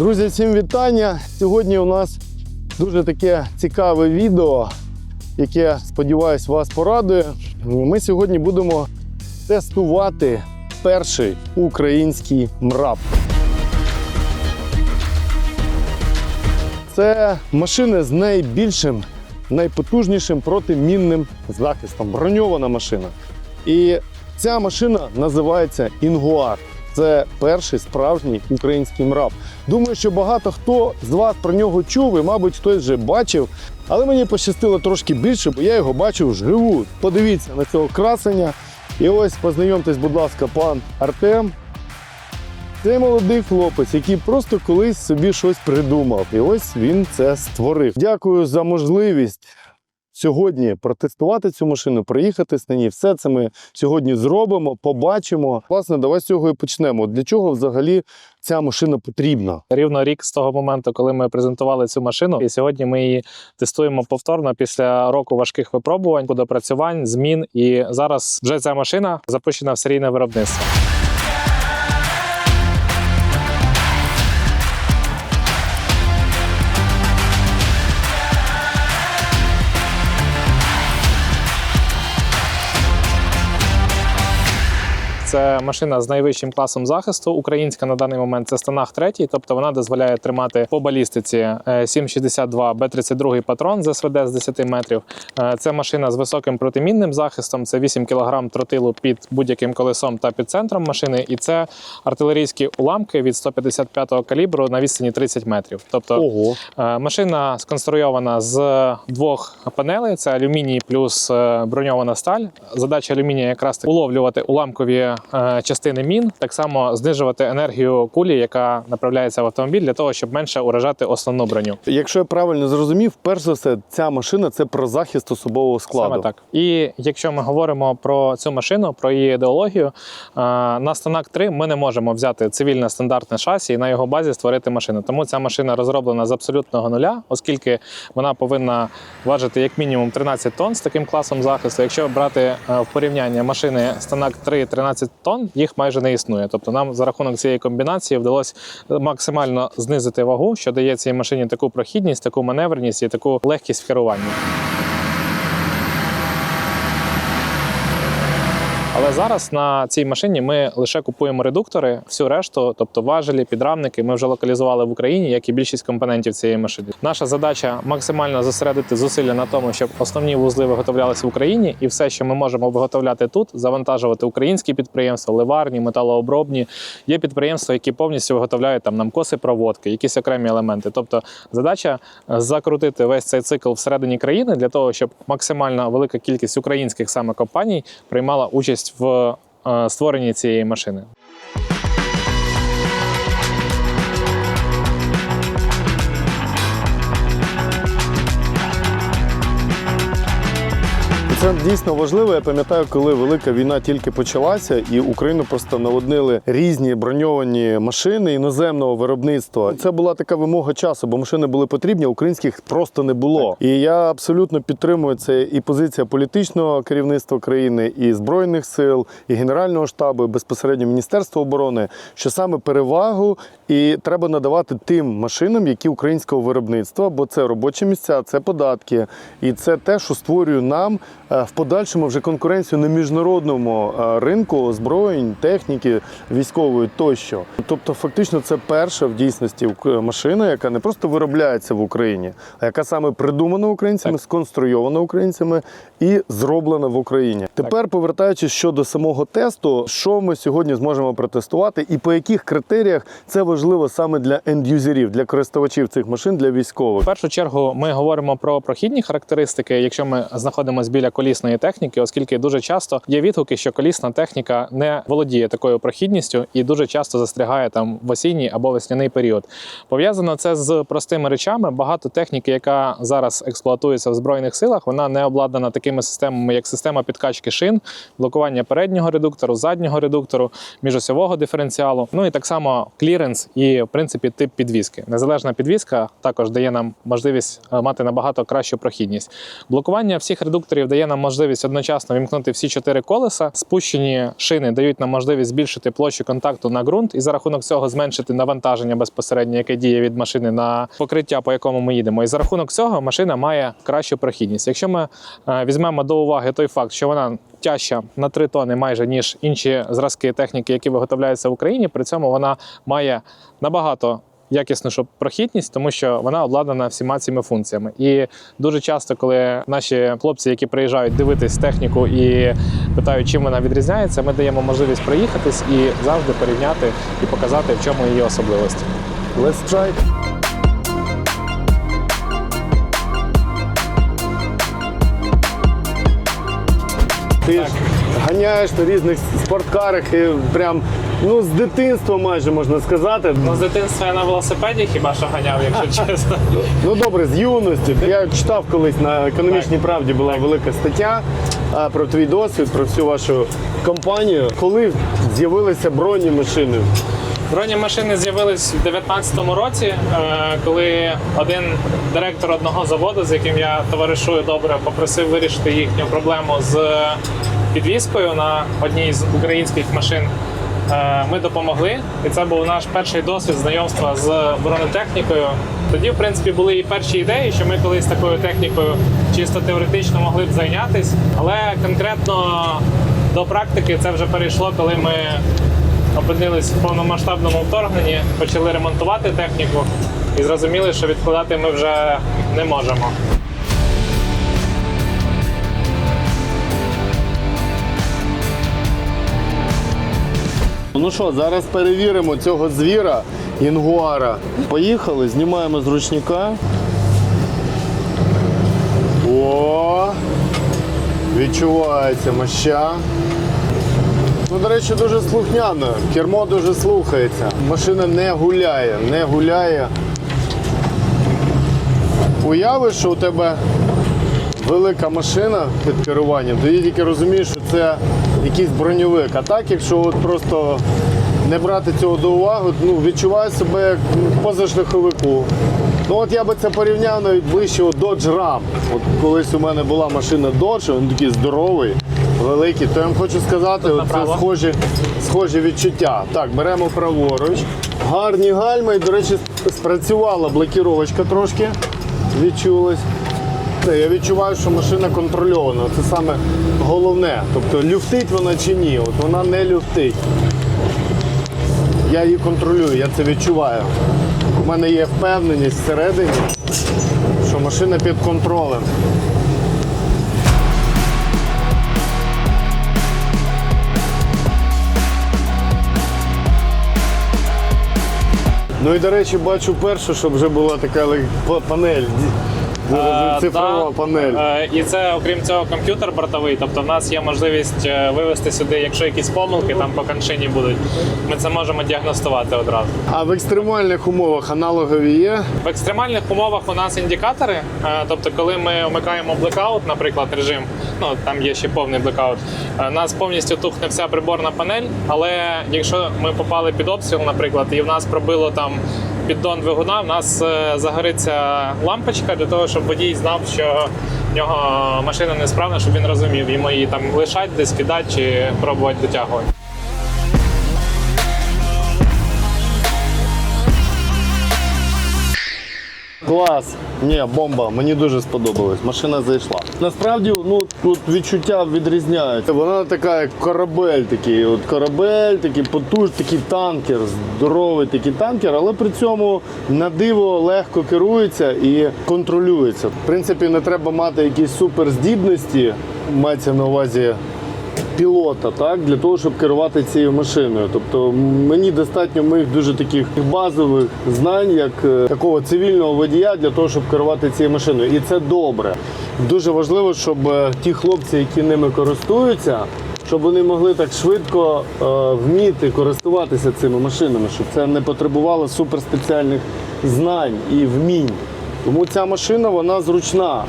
Друзі, всім вітання! Сьогодні у нас дуже таке цікаве відео, яке, сподіваюсь, вас порадує. Ми сьогодні будемо тестувати перший український мрап. Це машини з найбільшим, найпотужнішим протимінним захистом. Броньована машина. І ця машина називається Інгуар. Це перший справжній український мрап. Думаю, що багато хто з вас про нього чув і, мабуть, хтось вже бачив. Але мені пощастило трошки більше, бо я його бачив вживу. Подивіться на цього красення. І ось познайомтесь, будь ласка, пан Артем. Це молодий хлопець, який просто колись собі щось придумав. І ось він це створив. Дякую за можливість сьогодні протестувати цю машину, приїхати з ній. Все це ми сьогодні зробимо, побачимо. Власне, давай з цього і почнемо. Для чого взагалі ця машина потрібна? Рівно рік з того моменту, коли ми презентували цю машину, і сьогодні ми її тестуємо повторно після року важких випробувань, допрацювань, змін. І зараз вже ця машина запущена в серійне виробництво. Це машина з найвищим класом захисту. Українська на даний момент це станах третій, тобто вона дозволяє тримати по балістиці е, 7,62 Б-32 патрон з СВД з 10 метрів. Е, Це машина з високим протимінним захистом. Це 8 кг тротилу під будь-яким колесом та під центром машини. І це артилерійські уламки від 155-го калібру на відстані 30 метрів. Тобто Ого, Е, Машина сконструйована з двох панелей: це алюміній плюс е, броньована сталь. Задача алюмінія якраз уловлювати уламкові е, частини мін, так само знижувати енергію кулі, яка направляється в автомобіль, для того, щоб менше уражати основну броню. якщо я правильно зрозумів, перш за все, ця машина це про захист особового складу. Саме так. І якщо ми говоримо про цю машину, про її ідеологію, е, на станак 3 ми не можемо взяти цивільне стандартне шасі і на його базі створити машину. Тому ця машина розроблена з абсолютного нуля, оскільки вона повинна важити як мінімум 13 тонн з таким класом захисту. Якщо брати е, в порівняння машини станак 3 13 тонн, їх майже не існує. Тобто нам за рахунок цієї комбінації вдалося максимально знизити вагу, що дає цій машині таку прохідність, таку маневреність і таку легкість в керуванні. Але зараз на цій машині ми лише купуємо редуктори, всю решту, тобто важелі, підрамники, ми вже локалізували в Україні, як і більшість компонентів цієї машини. Наша задача максимально зосередити зусилля на тому, щоб основні вузли виготовлялися в Україні, і все, що ми можемо виготовляти тут, завантажувати українські підприємства, ливарні, металообробні. Є підприємства, які повністю виготовляють там нам коси проводки, якісь окремі елементи. Тобто задача е, закрутити весь цей цикл всередині країни для того, щоб максимально велика кількість українських саме компаній приймала участь в е, створенні цієї машини. Це дійсно важливо. Я пам'ятаю, коли велика війна тільки почалася, і Україну просто наводнили різні броньовані машини іноземного виробництва. Це була така вимога часу, бо машини були потрібні, українських просто не було. І я абсолютно підтримую це і позиція політичного керівництва країни, і збройних сил, і генерального штабу, і безпосередньо Міністерства оборони, що саме перевагу і треба надавати тим машинам, які українського виробництва, бо це робочі місця, це податки, і це те, що створює нам в подальшому вже конкуренцію на міжнародному е, ринку озброєнь, техніки військової тощо. Тобто, фактично, це перша в дійсності машина, яка не просто виробляється в Україні, а яка саме придумана українцями, Так. сконструйована українцями і зроблена в Україні. Тепер, повертаючись щодо самого тесту, що ми сьогодні зможемо протестувати, і по яких критеріях це важливо саме для ендюзерів, для користувачів цих машин, для військових. В першу чергу ми говоримо про прохідні характеристики, якщо ми знаходимося біля колісної техніки, оскільки дуже часто є відгуки, що колісна техніка не володіє такою прохідністю і дуже часто застрягає там в осінній або весняний період. Пов'язано це з простими речами. Багато техніки, яка зараз експлуатується в збройних силах, вона не обладнана такими системами, як система підкачки шин, блокування переднього редуктору, заднього редуктору, міжосьового диференціалу. Ну і так само кліренс і в принципі тип підвіски. Незалежна підвіска також дає нам можливість е, мати набагато кращу прохідність. Блокування всіх редукторів дає нам можливість одночасно вімкнути всі чотири колеса. Спущені шини дають нам можливість збільшити площу контакту на ґрунт і за рахунок цього зменшити навантаження безпосередньо, яке діє від машини на покриття, по якому ми їдемо. І за рахунок цього машина має кращу прохідність. Якщо ми е, візьмемо до уваги той факт, що вона тяжча на 3 тони майже ніж інші зразки техніки, які виготовляються в Україні, при цьому вона має набагато якіснішу прохідність, тому що вона обладнана всіма цими функціями. І дуже часто, коли наші хлопці, які приїжджають дивитись техніку і питають, чим вона відрізняється, ми даємо можливість проїхатись і завжди порівняти і показати, в чому її особливості. Let's try. Ти ж ганяєш на різних спорткарах і прям ну, з дитинства майже можна сказати. Ну, з дитинства я на велосипеді хіба що ганяв, якщо чесно. Ну добре, з юності. Я читав колись на економічній правді була велика стаття про твій досвід, про всю вашу компанію. Коли з'явилися бронні машини? Броні машини з'явились в 2019 році, е, коли один директор одного заводу, з яким я товаришую добре, попросив вирішити їхню проблему з підвіскою на одній з українських машин. Е, Ми допомогли, і це був наш перший досвід знайомства з бронетехнікою. Тоді, в принципі, були і перші ідеї, що ми колись такою технікою чисто теоретично могли б зайнятися, але конкретно до практики це вже перейшло, коли ми опинились в повномасштабному вторгненні, почали ремонтувати техніку і зрозуміли, що відкладати ми вже не можемо. Ну що, зараз перевіримо цього звіра, інгуара. Поїхали, знімаємо з ручника. О! Відчувається моща. Ну, до речі, дуже слухняно. Кермо дуже слухається. Машина не гуляє, не гуляє. Уяви, що у тебе велика машина під керуванням, тоді тільки розумієш, що це якийсь броньовик. А так, якщо от просто не брати цього до уваги, ну, відчуваю себе як позашляховику. Ну от я би це порівняв навіть ближче у Dodge Ram. От колись у мене була машина Dodge, він такий здоровий, великий, то я вам хочу сказати, от це схожі, схожі відчуття. Так, беремо праворуч. Гарні гальма, і, до речі, спрацювала блокіровочка трошки, відчулась. Я відчуваю, що машина контрольована. Це саме головне. Тобто люфтить вона чи ні. От вона не люфтить. Я її контролюю, я це відчуваю. У мене є впевненість всередині, що машина під контролем. Ну і до речі, бачу першу, щоб вже була така панель. Е, Цифрова панель. Е, І це, окрім цього, комп'ютер бортовий. Тобто, в нас є можливість е, вивести сюди, якщо якісь помилки там по коншині будуть, ми це можемо діагностувати одразу. А в екстремальних умовах аналогові є. В екстремальних умовах у нас індикатори. Тобто, коли ми вмикаємо блекаут, наприклад, режим, ну там є ще повний блекаут, у нас повністю тухне вся приборна панель. Але якщо ми попали під обстріл, наприклад, і в нас пробило там піддон двигуна, в нас е, загориться лампочка для того, щоб водій знав, що в нього машина несправна, щоб він розумів, йому її там лишать, десь кидати чи пробувати дотягувати. Клас. Ні, бомба, мені дуже сподобалось. Машина зайшла. Насправді, ну тут відчуття відрізняються. Вона така, як корабель такий. От корабель, такий потужний, такий танкер, здоровий такий танкер, але при цьому на диво легко керується і контролюється. В принципі, не треба мати якісь суперздібності, мається на увазі пілота, так, для того, щоб керувати цією машиною. Тобто мені достатньо моїх дуже таких базових знань, як е, такого цивільного водія, для того, щоб керувати цією машиною. І це добре. Дуже важливо, щоб е, ті хлопці, які ними користуються, щоб вони могли так швидко е, вміти користуватися цими машинами, щоб це не потребувало суперспеціальних знань і вмінь. Тому ця машина вона зручна.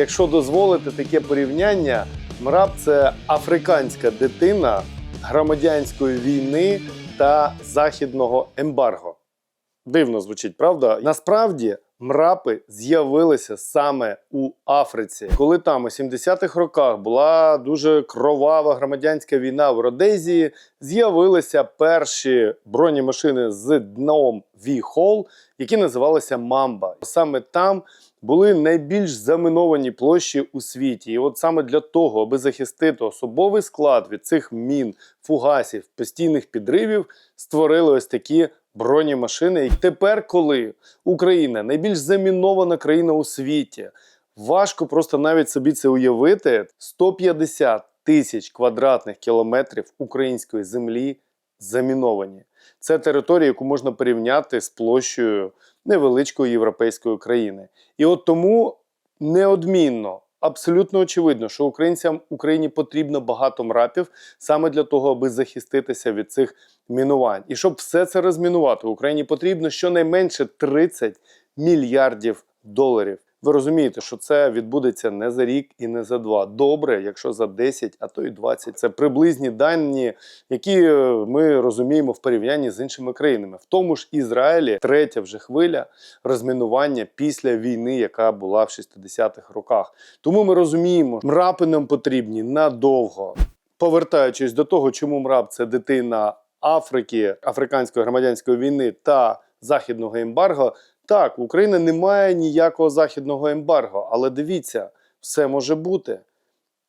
Якщо дозволити таке порівняння, МРАП це африканська дитина громадянської війни та західного ембарго. Дивно звучить, правда? Насправді мрапи з'явилися саме у Африці, коли там у 70-х роках була дуже кровава громадянська війна в Родезії. З'явилися перші бронемашини з дном V-Hall, які називалися Мамба. Саме там були найбільш заміновані площі у світі. І от саме для того, аби захистити особовий склад від цих мін, фугасів, постійних підривів, створили ось такі бронемашини. І тепер, коли Україна найбільш замінована країна у світі, важко просто навіть собі це уявити. 150 тисяч квадратних кілометрів української землі заміновані. Це територія, яку можна порівняти з площею невеличкої європейської країни. І от тому неодмінно, абсолютно очевидно, що українцям Україні потрібно багато мрапів саме для того, аби захиститися від цих мінувань. І щоб все це розмінувати, Україні потрібно щонайменше 30 мільярдів доларів. Ви розумієте, що це відбудеться не за рік і не за два. Добре, якщо за 10, а то й 20. Це приблизні дані, які е, ми розуміємо в порівнянні з іншими країнами. В тому ж Ізраїлі третя вже хвиля розмінування після війни, яка була в 60-х роках. Тому ми розуміємо, мрапи нам потрібні надовго. Повертаючись до того, чому мрап це дитина Африки, африканської громадянської війни та західного ембарго. Так, в Україні немає ніякого західного ембарго, але дивіться, все може бути.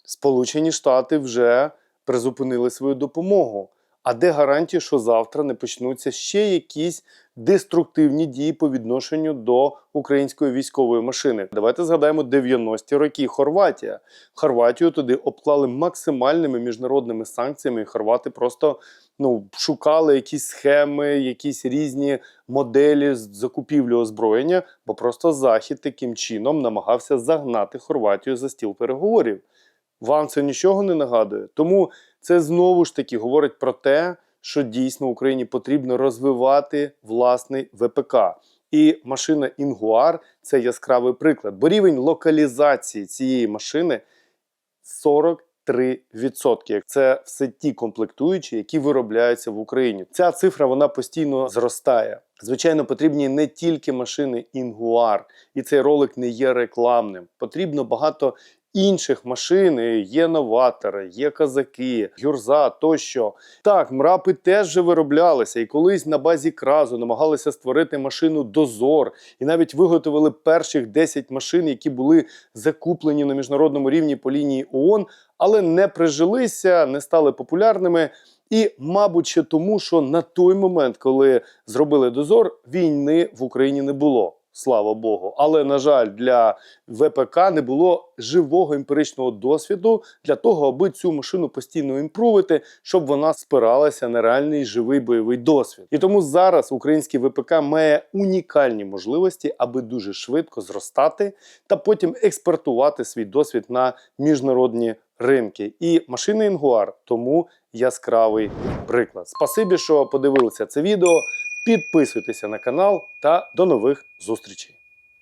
Сполучені Штати вже призупинили свою допомогу. А де гарантія, що завтра не почнуться ще якісь деструктивні дії по відношенню до української військової машини? Давайте згадаємо 90-ті роки. Хорватія. Хорватію туди обклали максимальними міжнародними санкціями. і Хорвати просто ну, шукали якісь схеми, якісь різні моделі закупівлі озброєння, бо просто Захід таким чином намагався загнати Хорватію за стіл переговорів. Вам це нічого не нагадує? Тому це знову ж таки говорить про те, що дійсно Україні потрібно розвивати власний ВПК. І машина Інгуар це яскравий приклад, бо рівень локалізації цієї машини 43%. Це все ті комплектуючі, які виробляються в Україні. Ця цифра вона постійно зростає. Звичайно, потрібні не тільки машини Інгуар, і цей ролик не є рекламним. Потрібно багато інших машин. Є новатори, є казаки, гюрза тощо. Так, мрапи теж вироблялися, і колись на базі кразу намагалися створити машину Дозор, і навіть виготовили перших 10 машин, які були закуплені на міжнародному рівні по лінії ООН, але не прижилися, не стали популярними. І, мабуть, ще тому, що на той момент, коли зробили дозор, війни в Україні не було. Слава Богу. Але, на жаль, для ВПК не було живого емпіричного досвіду для того, аби цю машину постійно імпрувити, щоб вона спиралася на реальний живий бойовий досвід. І тому зараз український ВПК має унікальні можливості, аби дуже швидко зростати та потім експортувати свій досвід на міжнародні ринки. І машина Інгуар тому яскравий приклад. Спасибі, що подивилися це відео. Підписуйтеся на канал та до нових зустрічей.